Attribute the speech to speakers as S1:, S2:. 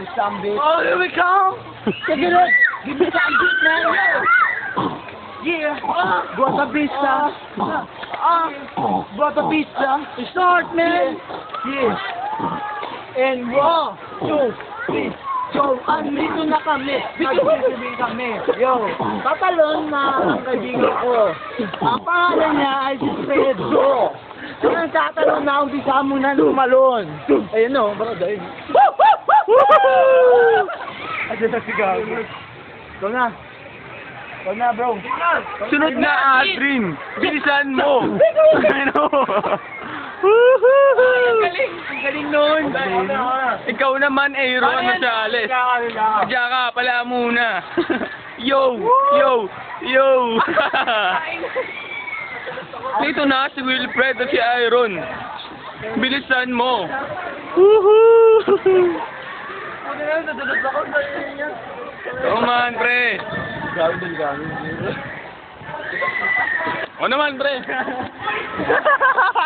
S1: me some beat.
S2: Oh, here we come.
S1: Check it out. Give me some beat, man. Yeah. Bota pista. Ah. Bota pista. Start, man. Yeah. And one, two, three. So, andito na kami. Nagbibigay kami. Yo, tatalon na ang kaibigan ko. Ang pangalan niya ay si Pedro. Ang tatalon na, umpisa mo na lumalon. Ayun o, bro, dahil. Ate na si Gago. Ikaw na. Ikaw na, bro.
S2: Sunod na, Adrin. Bilisan mo. Ano?
S1: galing. Ang galing nun.
S2: Ikaw naman, Aaron Gonzales. Diyan ka, pala muna. Yo! Yo! Yo! Dito na si Wilfred at si Iron. Bilisan mo. Oo man, pre. O naman, pre.